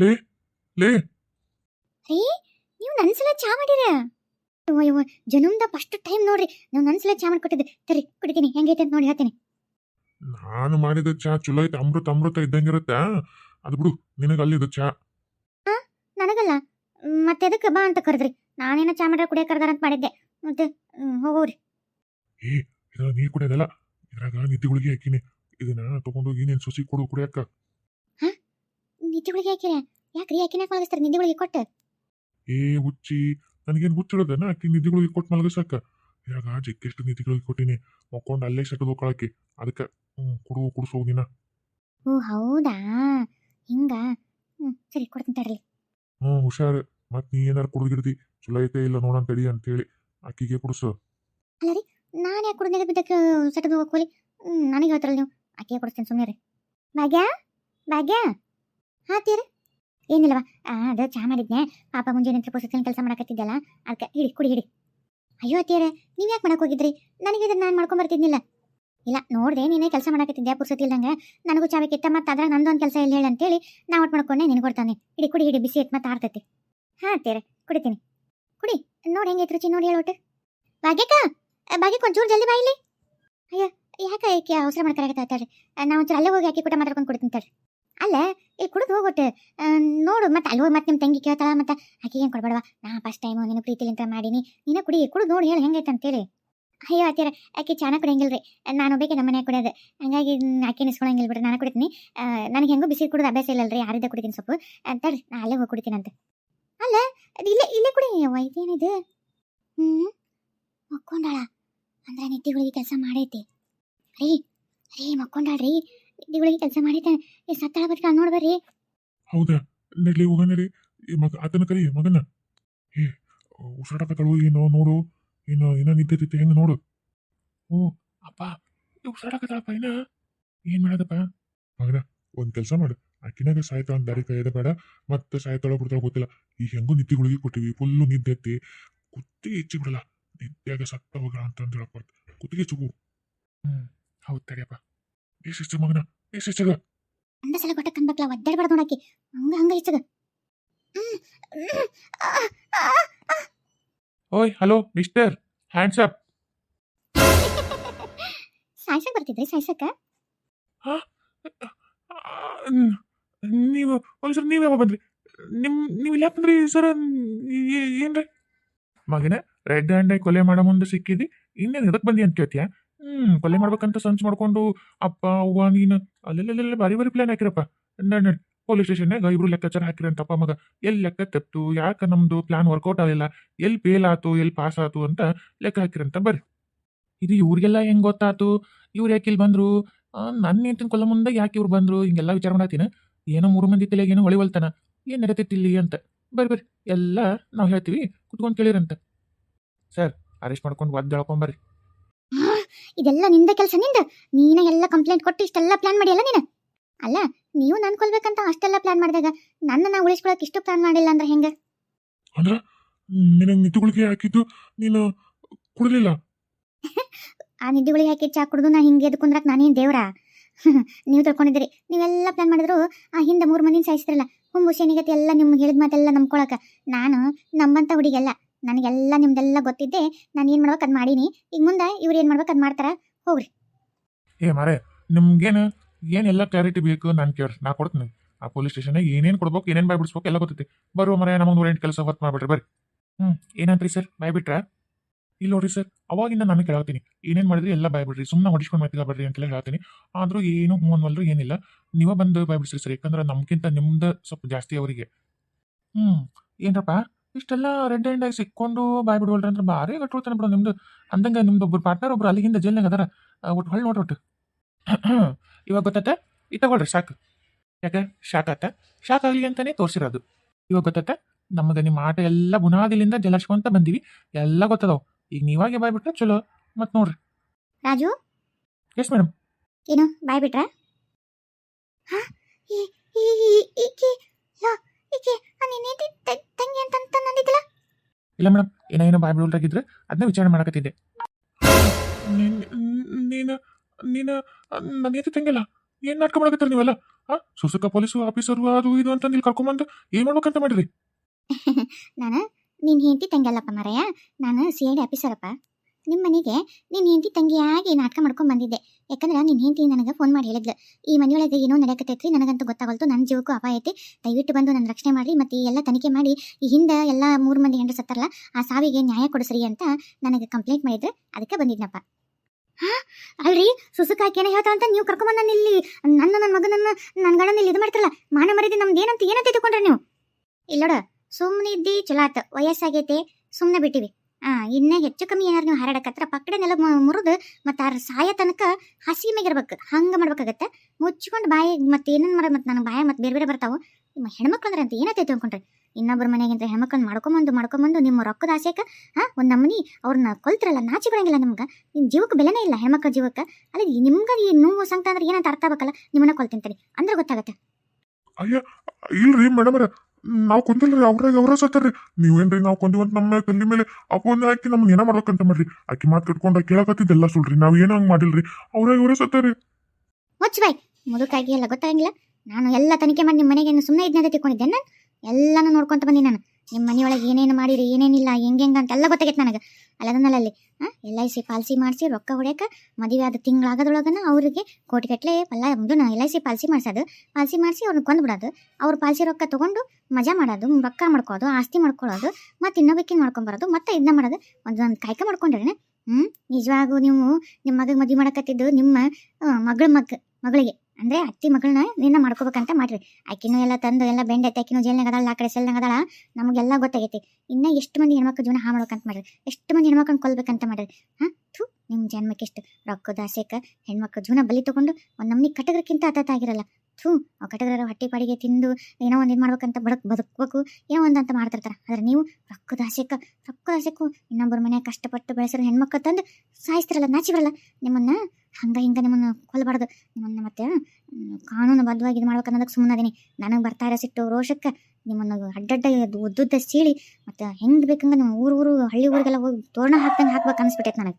ಲೇ ಲೇ. ರೀ ನೀವು ನನ್ನ ಸಲ ಚಾ ಮಾಡಿರ? ಅಯ್ಯೋ ಜನುಮ್ದ ಫಸ್ಟ್ ಟೈಮ್ ನೋಡ್ರಿ ನಾವು ನನ್ನ ಸಲ ಚಾ ಮಾಡ್ಕೊಟ್ಟಿದ್ದೆ. ತರಿ ಕುಡಿತೀನಿ ಹೆಂಗೈತೆ ಅಂತ ನೋಡಿ ಹೇಳ್ತೀನಿ. ನಾನು ಮಾಡಿದ ಚಾ ಚಲೋ ಐತೆ ಅಮೃತ ಅಮೃತ ಇದ್ದಂಗಿರುತ್ತೆ? ಅದು ಬಿಡು ನಿನಗೆ ಅಲ್ಲಿದ ಚಾ. ನನಗಲ್ಲ. ಮತ್ತೆ ಅದಕ್ಕೆ ಬಾ ಅಂತ ಕರೆದ್ರಿ. ನಾನೇನ ಚಾ ಮಾಡ್ರೆ ಕುಡಿಯಕ್ಕೆ ಕರ್ದಾರ ಅಂತ ಮಾಡಿದ್ದೆ. ಮತ್ತೆ ಹೋಗೋರಿ. ಏ ಇದ್ರಾಗ ನೀರು ಕುಡಿಯೋದಲ್ಲ. ಇದ್ರಾಗ ನಿದ್ದೆ ಹಾಕಿನಿ. ಇದನ್ನ ತಗೊಂಡೋಗಿ ನೀನ್ ಸೊಸಿ ಕೊಡು ಕುಡಿಯಕ್ಕ. ನಿದ್ದೆ ಗುಳಿಗೆ ಹಾಕಿರ ಯಾಕ್ರಿ ಆಕಿನ ಮಲಗಿಸ್ತಾರೆ? ನಿದ್ದೆ ಗುಳಿಗೆ ಕೊಟ್ಟು? ಏ ಹುಚ್ಚಿ ನನಗೇನು ಹುಚ್ಚಿಡೋದನ್ನ ಆಕಿ ನಿಧಿಗಳಿಗೆ ಕೊಟ್ಟು ಮಲಗಿಸಕ್ಕ ಇವಾಗ ಜಗ್ಗೆಷ್ಟು ನಿಧಿಗಳಿಗೆ ಕೊಟ್ಟಿನಿ? ಮಕ್ಕೊಂಡು ಅಲ್ಲೇ ಸೆಟ್ಟದು ಕಳಕಿ ಅದಕ್ಕೆ ಹ್ಞೂ ಕುಡು ಕುಡಿಸೋ ನೀನ. ಓ ಹೌದಾ? ಹಿಂಗ? ಹ್ಞೂ ಸರಿ ಕೊಡ್ತೀನಿ ತಡ್ರಿ. ಹ್ಞೂ ಹುಷಾರು. ಮತ್ತೆ ನೀ ಏನಾರು ಕುಡಿದಿರ್ತಿ ಚಲೋ ಐತೆ ಇಲ್ಲ ನೋಡೋಣ ತಡಿ ಅಂತೇಳಿ ಆಕಿಗೆ ಕುಡಿಸು. ನಾನು ಯಾಕೆ ಕುಡಿದ ಬಿದ್ದಕ್ಕೆ ಸೆಟದು ಹೋಗ್ಕೋಲಿ ನನಗೆ ಹೇಳ್ತಾರಲ್ಲ ನೀವು. ಆಕೆ ಕೊಡಿಸ್ತೀನಿ ಸುಮ್ಮನೆ ರೀ ಭಾಗ್ಯ? ಭಾಗ್ಯ? ಹಾ ಏನಿಲ್ಲವ ಅದ ಚಾ ಮಾಡಿದ್ನೆ. ಪಾಪ ಮುಂಜಾನೆ ನಂತರ ಪುಸ್ತಕ ಕೆಲಸ ಮಾಡಕತ್ತಿದ್ದಲ್ಲ ಅದಕ್ಕೆ ಹಿಡಿ, ಕುಡಿ, ಹಿಡಿ. ಅಯ್ಯೋ ಹತ್ತಿಯರ ನೀವು ಯಾಕೆ ಮಾಡಕ್ ಹೋಗಿದ್ರಿ? ನನಗೆ ಇದನ್ನ ನಾನು ಮಾಡ್ಕೊಂಡ್ ಬರ್ತಿದ್ನಿಲ್ಲ. ಇಲ್ಲ, ನೋಡ್ದೆ ನೀನೇ ಕೆಲಸ ಮಾಡಕತ್ತಿದ್ದೆ ಪುರ್ಸತಿ ಇಲ್ದಂಗೆ ನನಗೂ ಚಾ ಬೇಕಿತ್ತ ಮತ್ತೆ ಅದ್ರಾಗ ನಂದು ಒಂದು ಕೆಲಸ ಇಲ್ಲ ಹೇಳಿ ಅಂತೇಳಿ ನಾ ಒಟ್ಟು ಮಾಡ್ಕೊಂಡೆ ನಿನಗೆ ಕೊಡ್ತಾನೆ. ಹಿಡಿ, ಕುಡಿ, ಹಿಡಿ, ಬಿಸಿ ಇತ್ತು ಮತ್ತೆ ಆರ್ತೈತಿ. ಹಾ ಹತ್ತಿಯರ ಕುಡಿತೀನಿ. ಕುಡಿ, ನೋಡಿ ಹೆಂಗೈತೆ ರುಚಿ ನೋಡಿ ಹೇಳೋಟು ಭಾಗ್ಯಕ್ಕ, ಭಾಗ್ಯಕ್ಕೆ ಒಂಚೂರು ಜಲ್ದಿ ಬಾಯಿಲಿ ಅಯ್ಯೋ, ಯಾಕೆ ಅವಸರ ಮಾಡ್ಕರಾಗತ್ತಾಳ್ರಿ ನಾ ಒಂಚೂರು ಅಲ್ಲೇ ಹೋಗಿ ಹಾಕಿ ಕೂಟ ಮಾತಾಡ್ಕೊಂಡು ಕೊಡ್ತೀನಿ ತಡ್ರಿ. ಅಲ್ಲ ಇಲ್ಲಿ ಕುಡಿದು ಹೋಗ್ಬಿಟ್ಟು ನೋಡು, ಮತ್ತೆ ಅಲ್ಲಿ ಹೋಗಿ ಮತ್ತೆ ನಿಮ್ಮ ತಂಗಿ ಕೇಳ್ತಾಳ, ಮತ್ತೆ ಆಕೆ ಏನು ಕೊಡ್ಬೇಡವಾ? ನಾ ಫಸ್ಟ್ ಟೈಮು ನಿನ್ನ ಪ್ರೀತಿಲಿಂತ ಮಾಡೀನಿ. ನೀನು ಕುಡಿ, ಕುಡಿದು ನೋಡಿ ಹೇಳಿ ಹೆಂಗೈತೆ ಅಂತೇಳಿ ಅಯ್ಯೋ ಆತೀರ ಆಕಿ ಚಾನ ರೀ ನಾನು ಬೇಕೆ ನಮ್ಮ ಮನ್ಯಾಗ ಕುಡಿಯೋದು. ಹಂಗಾಗಿ ಆಕೆ ನಿಸ್ಕೊಳಂಗಿಲ್ಲ ಬಿಡ್ರಿ ನಾನು ಕುಡಿತೀನಿ. ನನಗೆ ಹೆಂಗೋ ಬಿಸಿ ಕುಡಿದು ಅಭ್ಯಾಸ ಇಲ್ಲಲ್ರಿ, ಯಾರಿದ್ದ ಕುಡಿತೀನಿ ಸೊಪ್ಪು. ತಡ್ರಿ, ನಾ ಅಲ್ಲೇ ಹೋಗಿ ಕುಡಿತೀನಂತೆ ಅಲ್ಲ, ಅದು ಇಲ್ಲೇ ಇಲ್ಲೇ ಕುಡಿ ಇದೇನಿದು? ಹ್ಞೂ ಮಕ್ಕೊಂಡಾಳ. ಅಂದ್ರೆ ನಿದ್ದೆಗಳಿಗೆ ಕೆಲಸ ಮಾಡೈತಿ. ರೀ ರೀ ನಿದ್ದೆಗಳಿಗೆ ಕೆಲಸ ಮಾಡೈತೆ ಈ ಸತ್ತಳ ಬದುಕ ನೋಡ್ಬರ್ರಿ ಹೌದಾ? ನಡ್ಲಿ ಮಗ ಆತನ ಕರಿ ಮಗನ. ಏ ಉಸಿರಾಡಕತ್ತಳು ಏನೋ ನೋಡು. ಏನೋ ಏನೋ ನಿದ್ದೈತಿ ಹೆಂಗೆ ನೋಡು. ಓ ಅಪ್ಪ ಉಸಿರಾಡಕತ್ತಳಪ್ಪ ಏನ ಏನು ಮಾಡೋದಪ್ಪ? ಮಗನ ಒಂದು ಕೆಲಸ ಮಾಡು. ಆಕಿನಾಗ ಸಾಯ್ತಾಳ ಅಂತ ದಾರಿ ಕೈಯದ ಬೇಡ. ಮತ್ತೆ ಸಾಯ್ತಾಳ ಬಿಡ್ತಾಳ ಗೊತ್ತಿಲ್ಲ. ಈ ಹೆಂಗು ನಿದ್ದೆ ಗುಳಿಗೆ ಕೊಟ್ಟಿವಿ. ಫುಲ್ಲು ನಿದ್ದೆ ಎತ್ತಿ ಕುತ್ತಿಗೆ ಹೆಚ್ಚಿ ಬಿಡಲ್ಲ. ನಿದ್ದೆಯಾಗ ಸತ್ತ ಹೋಗ ಅಂತ ಹೇಳಪ್ಪ ಕುತ್ತಿಗೆ ಚುಗು ಹ್ಮ್ ಹೌದ್ ತಡಿಯಪ್ಪ. ಎಷ್ಟು ಮಗನ ಎಷ್ಟಿಷ್ಟಗ ಅಂದ ಸಲ ಕೊಟ್ಟ ಕನ್ಬೇಕಲ್ಲ ಒದ್ದಾಡ್ಬಾರ್ದು ನೋಡಕ್ಕೆ ಹಂಗ ಹಂಗ ಇಚ್ಚದ ಓಯ್ ಹಲೋ ಮಿಸ್ಟರ್ ಹ್ಯಾಂಡ್ಸ್ ಅಪ್. ಸಾಯ್ಸಕ್ ಬರ್ತಿದ್ರಿ ಸಾಯ್ಸಕ್ಕ? ನೀವು ಒಂದು ಸರ್ ನೀವು ಯಾವಾಗ ಬಂದ್ರಿ? ನಿಮ್ ನೀವು ಇಲ್ಲ ಬಂದ್ರಿ ಸರ್? ಏನ್ರಿ? ಮಗನ ರೆಡ್ ಹ್ಯಾಂಡ್ ಕೊಲೆ ಮಾಡೋ ಮುಂದೆ ಸಿಕ್ಕಿದಿ ಇನ್ನೇನು ಎದಕ್ ಬಂದಿ ಅಂತ ಕೇಳ್ತೀಯ? ಹ್ಮ್ ಕೊಲೆ ಮಾಡ್ಬೇಕಂತ ಸಂಚ್ ಮಾಡ್ಕೊಂಡು, ಅಪ್ಪ, ಅವ್ವ, ನೀನು ಅಲ್ಲೆಲ್ಲೆಲ್ಲ ಬಾರಿ ಬಾರಿ ಪ್ಲಾನ್ ಹಾಕಿರಪ್ಪ. ನಡ್ ಪೋಲಿಸ್ ಸ್ಟೇಷನ್ನಾಗ ಇಬ್ರು ಲೆಕ್ಕಾಚಾರ ಹಾಕಿರಂತಪ್ಪ ಮಗ. ಎಲ್ಲಿ ಲೆಕ್ಕ ತಪ್ಪು ಯಾಕೆ ನಮ್ದು ಪ್ಲಾನ್ ವರ್ಕೌಟ್ ಆಗಲಿಲ್ಲ ಎಲ್ಲಿ ಫೇಲ್ ಆತು ಎಲ್ಲಿ ಪಾಸ್ ಆತು ಅಂತ ಲೆಕ್ಕ ಹಾಕಿರಂತ ಬರ್ರಿ. ಇದು ಇವ್ರಿಗೆಲ್ಲ ಹೆಂಗ್ ಗೊತ್ತಾತು? ಇವ್ರು ಯಾಕೆ ಇಲ್ಲಿ ಬಂದ್ರು? ನನ್ನ ಹೆಂಡತಿನ ಕೊಲ್ಲ ಮುಂದೆ ಯಾಕೆ ಇವ್ರು ಬಂದ್ರು? ಹಿಂಗೆಲ್ಲ ವಿಚಾರ ಮಾಡತ್ತೀನಿ? ಏನೋ ಮೂರು ಮಂದಿ ತಲೆಗೆ ಏನೋ ಹೊಳಿವಲ್ತಾನ. ಏನು ನಡೀತೈತಿ ಇಲ್ಲಿ ಅಂತ. ಬರ್ರಿ ಬರ್ರಿ. ಎಲ್ಲ ನಾವು ಹೇಳ್ತೀವಿ. ಕುತ್ಕೊಂಡು ಕೇಳಿರಂತ. ಸರ್ ಅರೆಸ್ಟ್ ಮಾಡ್ಕೊಂಡು ಒದ್ದು ಹೇಳ್ಕೊಂಬರ್ರಿ ಇದೆಲ್ಲ ನಿಂದ ಕೆಲಸ ನಿಂದ? ನೀನ ಎಲ್ಲ ಕಂಪ್ಲೇಂಟ್ ಕೊಟ್ಟು ಇಷ್ಟೆಲ್ಲ ಪ್ಲಾನ್ ಮಾಡಿಯಲ್ಲ ನೀನು? ಅಲ್ಲ ನೀವು ನನ್ ಕೊಲ್ಬೇಕಂತ ಅಷ್ಟೆಲ್ಲ ಪ್ಲಾನ್ ಮಾಡಿದಾಗ ನಾ ಉಳಿಸ್ಕೊಳಕ್ ಇಷ್ಟು ಪ್ಲಾನ್ ಮಾಡಿಲ್ಲ ಅಂದ್ರೆ ಹೆಂಗ? ಅಂದ್ರ ನಿನಗೆ ನಿಂತುಗಳಿಗೆ ಹಾಕಿದ್ದು ನೀನು ಕುಡಲಿಲ್ಲ? ಆ ನಿದ್ದುಗಳಿಗೆ ಹಾಕಿ ಚಾ ಕುಡ್ದು ನಾ ಹಿಂಗೆ ಎದ್ದು ಕುಂದ್ರಕ್ ನಾನೇನ್ ದೇವ್ರ? ನೀವು ತಿಳ್ಕೊಂಡಿದ್ದೀರಿ ನೀವೆಲ್ಲ ಪ್ಲಾನ್ ಮಾಡಿದ್ರು ಆ ಹಿಂದೆ ಮೂರು ಮಂದಿನ ಸಾಯಿಸ್ತಿರಲ್ಲ ಹುಂಬು ಶನಿಗತಿ ಎಲ್ಲ ನಿಮ್ಗೆ ಹೇಳಿದ ಮಾತೆಲ್ಲ ನಂಬ್ಕೊಳಕ. ನಾನು ನಮ್ಮಂತ ಹುಡುಗೆಲ್ಲ ನನಗೆಲ್ಲ ನಿಮ್ದೆಲ್ಲ ಗೊತ್ತಿದ್ದೆ ನಾನು ಏನು ಮಾಡ್ಬೇಕು ಅದು ಮಾಡೀನಿ. ಈಗ ಮುಂದೆ ಇವ್ರು ಏನು ಮಾಡ್ಬೇಕು ಅದು ಮಾಡ್ತಾರೆ? ಹೋಗ್ರಿ. ಏ ಮಾರೆ, ನಿಮ್ಗೇನು, ಏನೆಲ್ಲ ಕ್ಲಾರಿಟಿ ಬೇಕು ನಾನು ಕೇಳ್ರಿ ನಾ ಕೊಡ್ತೀನಿ. ಆ ಪೊಲೀಸ್ ಸ್ಟೇಷನ್ ಏನೇನು ಕೊಡ್ಬೇಕು, ಏನೇನು ಬಾಯ್ ಬಿಡಿಸ್ಬೇಕು ಎಲ್ಲ ಗೊತ್ತೈತಿ. ಬರುವ ಮರೆ ನಮಗೆ ನೂರೆಂಟು ಕೆಲಸ ಹೊತ್ತು ಮಾಡ್ಬಿಡ್ರಿ, ಬರ್ರಿ. ಹ್ಞೂ ಏನಂತ್ರಿ ಸರ್ ಬಾಯ್ ಬಿಟ್ರ ಇಲ್ಲ ನೋಡ್ರಿ ಸರ್ ಅವಾಗಿಂದ ನಾನು ಕೇಳತ್ತೀನಿ ಏನೇನು ಮಾಡಿದ್ರಿ ಎಲ್ಲ ಬಾಯ್ ಬಿಡ್ರಿ ಸುಮ್ಮನೆ ಹೊಡಿಸ್ಕೊಂಡು ಮಾಡ್ತಿಲ್ಲ ಬರ್ರಿ ಅಂತೆಲ್ಲ ಹೇಳ್ತೀನಿ. ಆದರೂ ಏನು ಹ್ಞೂ ಅನ್ವಲ್ರು ಏನಿಲ್ಲ. ನೀವೇ ಬಂದು ಬಾಯ್ ಬಿಡಿಸ್ರಿ ಸರ್ ಯಾಕಂದ್ರೆ ನಮ್ಗಿಂತ ನಿಮ್ದು ಸ್ವಲ್ಪ ಜಾಸ್ತಿ ಅವರಿಗೆ. ಹ್ಞೂ ಏನಪ್ಪ ಇಷ್ಟೆಲ್ಲ ರೆಡ್ ಹ್ಯಾಂಡ್ ಆಗಿ ಸಿಕ್ಕೊಂಡು ಬಾಯ್ ಬಿಡುವಲ್ರಿ ಅಂದ್ರೆ ಭಾರಿ ಗಟ್ಟೋಳ್ತಾನೆ ಬಿಡೋ ನಿಮ್ದು. ಅಂದಂಗೆ ನಿಮ್ದು ಒಬ್ಬರು ಪಾರ್ಟ್ನರ್ ಒಬ್ರು ಅಲ್ಲಿಗಿಂದ ಜೈಲ್ನಾಗ ಅದಾರ. ಒಟ್ಟು ಹೊಳ್ಳಿ ನೋಡ್ರಿ ಒಟ್ಟು. ಇವಾಗ ಗೊತ್ತತೆ? ಈ ತಗೊಳ್ರಿ ಸಾಕು ಯಾಕೆ? ಶಾಕ್ ಆತ. ಶಾಕ್ ಆಗಲಿ ಅಂತಾನೆ ತೋರಿಸಿರೋದು. ಇವಾಗ ಗೊತ್ತತೆ? ನಮಗೆ ನಿಮ್ಮ ಆಟ ಎಲ್ಲ ಬುನಾದಿಲಿಂದ ಜಲಾಶ್ಕೊಂತ ಬಂದೀವಿ. ಎಲ್ಲ ಗೊತ್ತದವು. ಈಗ ನೀವಾಗೆ ಬಾಯ್ಬಿಟ್ರೆ ಚಲೋ. ಮತ್ತೆ ನೋಡ್ರಿ. ರಾಜು? ಎಸ್ ಮೇಡಮ್ ಏನು? ಬಾಯ್ ಬಿಟ್ರ? ಈಕೆ ಲಾ, ಈಕೆ ಆ ನಿನ್ನೆ ತಿ- ತಂಗಿ ಅಂತ ಅಂತ ನಂದಿದ್ಲ ಇಲ್ಲ ಮೇಡಮ್ ಏನೋ ಏನೋ ಬಾಯ್ ಬಿಡೋಲ್ರಾಗಿದ್ರೆ ಅದನ್ನ ವಿಚಾರಣೆ ಮಾಡಕತ್ತಿದ್ದೆ. ನೀನು ನೀನು ನನ್ನ ತಂಗಿಲ್ಲ ಏನ್ ನಾಟಕ ಮಾಡಕತ್ತಾರೆ ನೀವೆಲ್ಲ? ಆ ಸುಸುಕ ಪೊಲೀಸು ಆಫೀಸರು ಅದು ಇದು ಅಂತ ಇಲ್ಲಿ ಕರ್ಕೊಂಬಂದು ಏನ್ ಮಾಡ್ಬೇಕಂತ ಮಾಡಿರಿ ನಾನು ನಿನ್ನ ಹೆಂಡತಿ ತಂಗಿಯಲ್ಲಪ್ಪ ಮರಯ್ಯ ನಾನು ಸಿ ಐ ಡಿ ಆಫೀಸರಪ್ಪ. ನಿಮ್ಮ ಮನೆಗೆ ನಿನ್ನ ಹೆಂಡತಿ ತಂಗಿಯಾಗಿ ನಾಟಕ ಮಾಡ್ಕೊಂಡು ಬಂದಿದ್ದೆ ಯಾಕಂದ್ರೆ ನಿನ್ನ ಹೆಂಡತಿ ನನಗೆ ಫೋನ್ ಮಾಡಿ ಹೇಳಿದ್ಲು. ಈ ಮನೆಯೊಳಗೆ ಏನೋ ನಡೆಯಕತ್ತೈತ್ರಿ, ನನಗಂತೂ ಗೊತ್ತಾಗಲ್ತು ನನ್ನ ಜೀವಕ್ಕೂ ಅಪಾಯ ಐತಿ. ದಯವಿಟ್ಟು ಬಂದು ನನ್ನ ರಕ್ಷಣೆ ಮಾಡಿ ಮತ್ತು ಎಲ್ಲ ತನಿಖೆ ಮಾಡಿ, ಈ ಹಿಂದೆ ಎಲ್ಲ ಮೂರು ಮಂದಿ ಹೆಂಡ್ರು ಸತ್ತಾರಲ್ಲ ಆ ಸಾವಿಗೆ ನ್ಯಾಯ ಕೊಡಿಸ್ರಿ ಅಂತ ನನಗೆ ಕಂಪ್ಲೇಂಟ್ ಮಾಡಿದ್ರು. ಅದಕ್ಕೆ ಬಂದಿದ್ನಪ್ಪ. ಹಾ? ಅಲ್ರಿ? ಸುಸುಕಾಕೇನ ಹೇಳ್ತಾ ಅಂತ ನೀವು ಕರ್ಕೊಂಬಂದ ಇಲ್ಲಿ, ನನ್ನ ನನ್ನ ಮಗನನ್ನ ನನ್ನ ಗಂಡನ ಇಲ್ಲಿ ಇದು ಮಾಡ್ತಾರಲ್ಲ, ಮಾನ ಮರಿದಿ ನಮ್ದು ಏನಂತ ಏನಂತ ತಿಳ್ಕೊಂಡ್ರೆ ನೀವು? ಇಲ್ಲೋಡ ಸುಮ್ಮನೆ ಇದ್ದಿ ಚಲೋ ಆತ, ವಯಸ್ಸಾಗೈತೆ ಸುಮ್ಮನೆ ಬಿಟ್ಟಿವಿ. ಇನ್ನೇ ಹೆಚ್ಚು ಕಮ್ಮಿ ಏನಾರು ನೀವು ಹಾರಾಡಕತ್ತರ ಪಕ್ಕಡೆ ನೆಲ ಮುರಿದು ಮತ್ತು ಅದ್ರ ಸಾಯ ತನಕ ಹಸಿ ಮೇಗಿರ್ಬೇಕು. ಹಂಗೆ ಮಾಡ್ಬೇಕಾಗತ್ತೆ. ಮುಚ್ಕೊಂಡು ಬಾಯಿ ಮತ್ತೆ ಏನೇನು ಮಾಡೋದು ಮತ್ತೆ ನನಗೆ ಬಾಯ ಮತ್ತೆ ಬೇರೆ ಬೇರೆ ಬರ್ತಾವೆ, ನಿಮ್ಮ ಹೆಣ್ಮಕ್ಳು ಅಂದ್ರೆ ಅಂತ ಏನೈತೆ ಅಂದ್ಕೊಂಡ್ರೆ ಇನ್ನೊಬ್ಬರ ಮನೆಗಿಂತ ಹೆಣ್ಮಕ್ಳನ್ನ ಮಾಡ್ಕೊಂಬಂದು ಮಾಡ್ಕೊಂಬಂದು ನಿಮ್ಮ ರೊಕ್ಕದ ಆಸೆಕ ಹಾ ಒಂದು ನಮ್ಮನಿ ಅವ್ರನ್ನ ಕೊಲ್ತಿರಲ್ಲ ನಾಚಿ ಬರಂಗಿಲ್ಲ ನಿಮ್ಗೆ. ನಿಮ್ಮ ಜೀವಕ್ಕೆ ಬೆಲೆನೇ ಇಲ್ಲ ಹೆಣ್ಮಕ್ಳ ಜೀವಕ್ಕೆ. ಅಲ್ಲಿ ನಿಮ್ಗೆ ಈ ನೋವು, ಸಂಕಟ ಅಂದ್ರೆ ಏನಂತ ಅರ್ಥ ಆಗ್ಬೇಕಲ್ಲ? ನಿಮ್ಮನ್ನ ಕೊಲ್ತಿಂತೀನಿ ಅಂದ್ರೆ ಗೊತ್ತಾಗತ್ತೆ. ಇಲ್ರಿ ಮೇಡಮ್ ನಾವ್ ಕೊಂದಿಲ್ರಿ ಅವ್ರಾಗ ಅವ್ರ ಸತ್ತಾರ್ರಿ. ನೀವೇನ್ರಿ ನಾವ್ ಕೊಂದಿವಂತ ನಮ್ಮ ತಲೆ ಮೇಲೆ ಅಪೊಂದು ಹಾಕಿ ನಮ್ನ ಏನ ಮಾಡ್ಬೇಕಂತ ಮಾಡ್ರಿ. ಆಕಿ ಮಾತ್ ಕಟ್ಕೊಂಡ ಕೇಳಕತ್ತಿದ್ದೆಲ್ಲ ಸುಳ್ರಿ. ನಾವ್ ಏನೋ ಹಂಗ್ ಮಾಡಿಲ್ರಿ? ಅವ್ರ ಸತ್ತಾರ್ರಿ. ಮುಚ್ಚ ಬಾಯ್. ಮುದುಕಾಗಿ ಎಲ್ಲ ಗೊತ್ತಾಗಿಲ್ಲ ನಾನು ಎಲ್ಲ ತನಿಖೆ ಮಾಡಿ ನಿಮ್ಮ ಮನೆಗೆ ಸುಮ್ಮನೆ ಇದನ್ನ ತಿಳ್ಕೊಂಡಿದ್ದೆ. ನಾನು ಎಲ್ಲಾನು ನೋಡ್ಕೊಂತ ಬಂದಿ ನಾನು. ನಿಮ್ಮ ಮನೆಯೊಳಗೆ ಏನೇನು ಮಾಡಿರಿ, ಏನೇನಿಲ್ಲ, ಹೆಂಗೆ ಅಂತ ಎಲ್ಲ ಗೊತ್ತಾಗೈತೆ ನನಗೆ. ಅಲ್ಲದನ್ನಲ್ಲ ಅಲ್ಲಿ ಹಾಂ ಎಲ್ ಐ ಸಿ ಪಾಲಿಸಿ ಮಾಡಿಸಿ ರೊಕ್ಕ ಹೊಡೆಯಕ್ಕೆ ಮದುವೆ ಆದ ತಿಂಗಳಾಗದೊಳಗನ ಅವರಿಗೆ ಕೋಟಿಗಟ್ಟಲೆ ಪಲ್ಲ ಇದನ್ನ ಎಲ್ ಐ ಸಿ ಪಾಲಿಸಿ ಮಾಡಿಸೋದು. ಪಾಲಿಸಿ ಮಾಡಿಸಿ ಅವ್ರನ್ನ ಕೊಂದ್ಬಿಡೋದು ಅವ್ರ ಪಾಲಿಸಿ ರೊಕ್ಕ ತೊಗೊಂಡು ಮಜಾ ಮಾಡೋದು, ರೊಕ್ಕ ಮಾಡ್ಕೊಳ್ಳೋದು ಆಸ್ತಿ ಮಾಡ್ಕೊಳ್ಳೋದು ಮತ್ತು ಇನ್ನೊಬ್ಬಕ್ಕಿಂಗ್ ಮಾಡ್ಕೊಂಬರೋದು ಮತ್ತೆ ಇದನ್ನ ಮಾಡೋದು. ಒಂದೊಂದು ಕಾಯ್ಕ ಮಾಡ್ಕೊಂಡ್ರೆ ಹ್ಞೂ ನಿಜವಾಗೂ ನೀವು ನಿಮ್ಮ ಮಗ ಮದುವೆ ಮಾಡಕತ್ತಿದ್ದು ನಿಮ್ಮ ಮಗಳ ಮಗ, ಮಗಳಿಗೆ. ಅಂದ್ರೆ ಅತ್ತಿ ಮಗಳನ್ನ ನಿನ್ನ ಮಾಡ್ಕೋಬೇಕಂತ ಮಾಡ್ರಿ ಆಕಿನೂ ಎಲ್ಲ ತಂದು ಎಲ್ಲ ಬೆಂಡೆ ಆಕಿನೂ ಜೈಲ್ನಾಗ ಅದಾಳ ಆ ಕಡೆ ಸೆಲ್ನಾಗ ಅದಾಳ, ನಮಗೆಲ್ಲ ಗೊತ್ತಾಗೈತಿ. ಇನ್ನ ಎಷ್ಟು ಮಂದಿ ಹೆಣ್ಮಕ್ಳು ಜೀವನ ಹಾ ಮಾಡ್ಬೇಕಂತ ಮಾಡ್ರಿ ಎಷ್ಟು ಮಂದಿ ಹೆಣ್ಮಕ್ಳನ್ನ ಕೊಲ್ಬೇಕಂತ ಮಾಡ್ರಿ ಹಾ, ಥೂ ನಿಮ್ಮ ಜನ್ಮಕ್ಕೆ ಎಷ್ಟು ರೊಕ್ಕದ ಆಸೆಕ ಹೆಣ್ಮಕ್ಳು ಜೀವನ ಬಲಿ ತಗೊಂಡು ಒಂದು ನಮ್ನಿ ಕಟಗರಕ್ಕಿಂತ ಅತತ ಆಗಿರಲ್ಲ. ಥೂ ಕಟಗರ ಹೊಟ್ಟೆ ಪಾಡಿಗೆ ತಿಂದು ಏನೋ ಒಂದು ಇದು ಮಾಡ್ಬೇಕಂತ ಬಡಕ್ ಬದುಕಬೇಕು, ಏನೋ ಒಂದು ಅಂತ ಮಾಡ್ತಿರ್ತಾರ. ಆದ್ರೆ ನೀವು ರೊಕ್ಕದ ಆಸೆಕ ರೊಕ್ಕದ ಆಸೆಕು ಇನ್ನೊಬ್ಬರ ಮನೆ ಕಷ್ಟಪಟ್ಟು ಬೆಳೆಸಿರೋ ಹೆಣ್ಮಕ್ಳು ತಂದು ಸಾಯಿಸ್ತಿರಲ್ಲ ನಾಚಿ ಬರಲ್ಲ ನಿಮ್ಮನ್ನ ಹಂಗ ಹಿಂಗ ನಿಮ್ಮನ್ನ ಕೊಲ್ಬಾರ್ದು. ನಿಮ್ಮನ್ನ ಮತ್ತೆ ಕಾನೂನು ಬದ್ಧವಾಗಿ ಇದು ಮಾಡ್ಬೇಕು ಅನ್ನೋದಕ್ಕೆ ಸುಮ್ಮನೆ ಅದೀನಿ. ನನಗೆ ಬರ್ತಾ ಇರೋ ಸಿಟ್ಟು ರೋಷಕ್ಕೆ ನಿಮ್ಮನ್ನ ಅಡ್ಡಡ್ಡ ಉದ್ದುದ್ದ ಸೀಳಿ ಮತ್ತೆ ಹೆಂಗ್ ಬೇಕಂಗ ನಿಮ್ಮ ಊರು ಊರು ಹಳ್ಳಿ ಊರಿಗೆಲ್ಲ ಹೋಗಿ ತೋರಣ ಹಾಕ್ದಂಗೆ ಹಾಕ್ಬೇಕು ಅನಿಸ್ಬಿಟ್ಟೈತೆ ನನಗೆ.